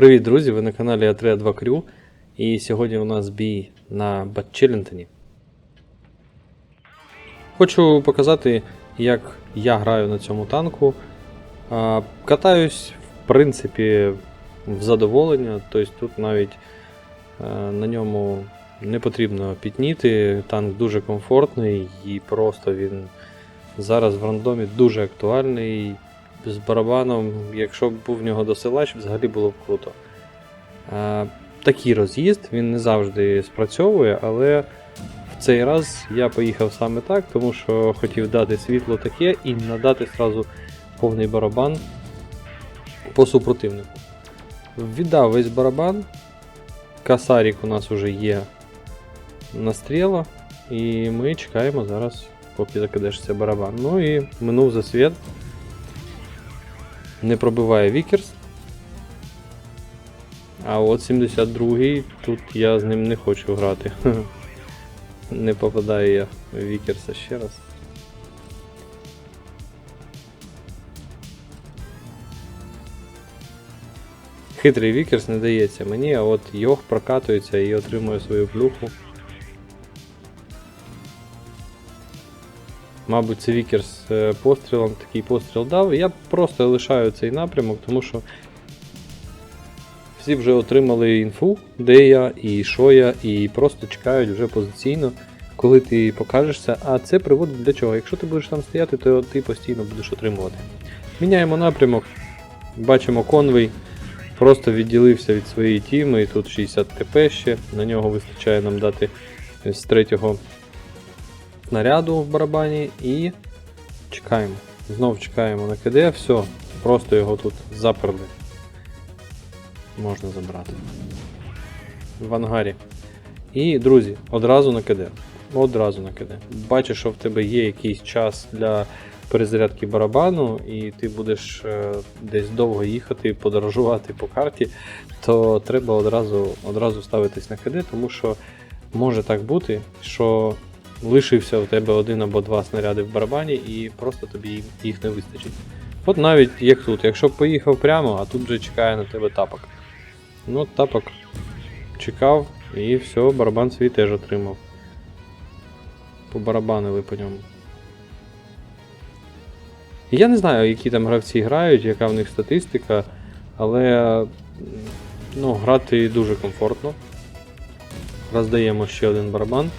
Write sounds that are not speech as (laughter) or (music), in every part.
Привіт, друзі! Ви на каналі А3 2 Крю. І сьогодні у нас бій на Батчелінтоні. Хочу показати, як я граю на цьому танку. Катаюсь, в принципі, в задоволення. Тобто тут навіть е, на ньому не потрібно пітніти. Танк дуже комфортний і просто він зараз в рандомі дуже актуальний. З барабаном, якщо б був в нього досилач, взагалі було б круто. Е, такий роз'їзд, він не завжди спрацьовує, але в цей раз я поїхав саме так, тому що хотів дати світло таке і надати сразу повний барабан по супротивнику. Віддав весь барабан. Касарік у нас вже є настріла, і ми чекаємо зараз, поки закидешся барабан. Ну і минув засвіт. Не пробиває Вікерс. А от 72-й, тут я з ним не хочу грати. (laughs) Не попадаю я в Вікерса ще раз. Хитрий Вікерс не дається мені, а от Йох прокатується і отримує свою плюху. Мабуть, це Вікерс е, пострілом такий постріл дав. Я просто лишаю цей напрямок, тому що всі вже отримали інфу, де я і що я, і просто чекають вже позиційно, коли ти покажешся. А це приводить до чого? Якщо ти будеш там стояти, то ти постійно будеш отримувати. Міняємо напрямок, бачимо конвей, просто відділився від своєї тіми, і тут 60 ТП ще, на нього вистачає нам дати з третього снаряду в барабані і чекаємо. Знов чекаємо на КД, все, просто його тут заперли. Можна забрати. В ангарі. І, друзі, одразу на КД. Одразу на КД. Бачиш, що в тебе є якийсь час для перезарядки барабану, і ти будеш е, десь довго їхати, подорожувати по карті, то треба одразу, одразу ставитись на КД, тому що може так бути, що лишився у тебе один або два снаряди в барабані, і просто тобі їх не вистачить. От навіть як тут, якщо б поїхав прямо, а тут вже чекає на тебе тапок. Ну, тапок чекав і все, барабан свій теж отримав. Побарабанили по ньому. Я не знаю, які там гравці грають, яка в них статистика, але ну, грати дуже комфортно. Роздаємо ще один барабан.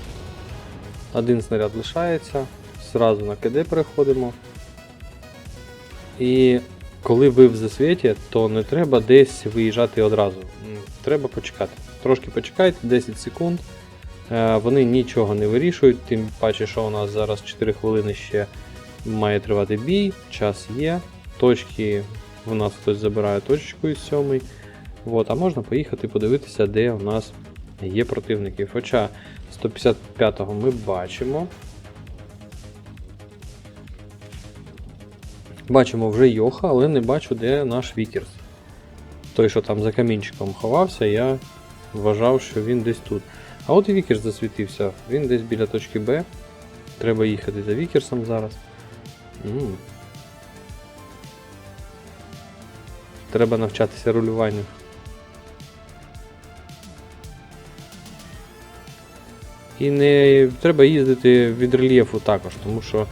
Один снаряд лишається, зразу на КД переходимо. І коли ви в засвіті, то не треба десь виїжджати одразу. Треба почекати. Трошки почекайте, 10 секунд. Е, Вони нічого не вирішують, тим паче, що у нас зараз 4 хвилини ще має тривати бій, час є. Точки в нас хтось забирає точку із сьомий. От, а можна поїхати подивитися, де у нас є противники. Хоча 155-го ми бачимо. Бачимо вже Йоха, але не бачу, де наш Вікерс. Той, що там за камінчиком ховався, я вважав, що він десь тут. А от і Вікерс засвітився, він десь біля точки Б. Треба їхати за Вікерсом зараз. М. Треба навчатися рулюванню. І не треба їздити від рельєфу також, тому що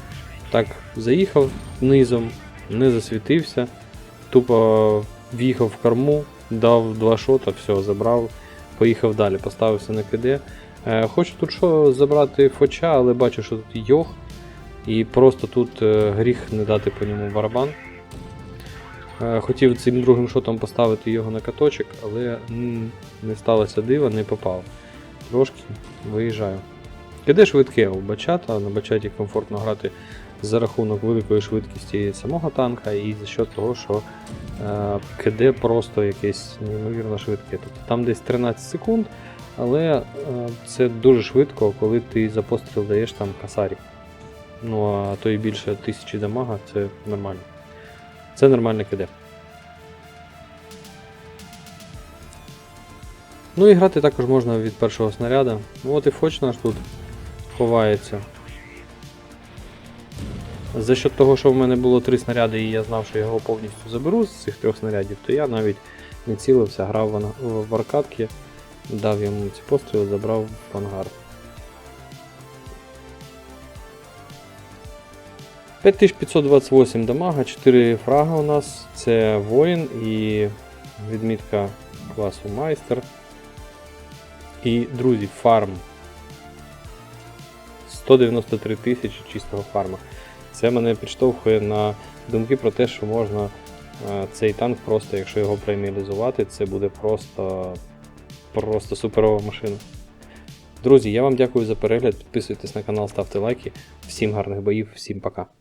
так заїхав низом, не засвітився, тупо в'їхав в корму, дав два шота, все, забрав, поїхав далі, поставився на КД. Е, хочу тут що забрати фоча, але бачу, що тут йох, і просто тут е, гріх не дати по ньому барабан. Е, Хотів цим другим шотом поставити його на каточок, але не сталося дива, не попав. Трошки виїжджаю. Киде швидке у бачата, на бачаті комфортно грати за рахунок великої швидкості самого танка і за счет того, що е, КД просто якесь неймовірно швидке. Тобто там десь 13 секунд, але е, це дуже швидко, коли ти за постріл даєш там касарі. Ну а то і більше тисячі дамага, це нормально. Це нормальне КД. Ну і грати також можна від першого снаряда. Ну от і Фоч наш тут ховається. За счет того, що в мене було три снаряди і я знав, що я його повністю заберу з цих трьох снарядів, то я навіть не цілився, грав в, аркадки, дав йому ці постріли, забрав в ангар. 5528 дамага, 4 фрага у нас. Це воїн і відмітка класу майстер. І, друзі, фарм. 193 тисячі чистого фарма. Це мене підштовхує на думки про те, що можна е, цей танк просто, якщо його преміалізувати, це буде просто, просто суперова машина. Друзі, я вам дякую за перегляд. Підписуйтесь на канал, ставте лайки. Всім гарних боїв, всім пока.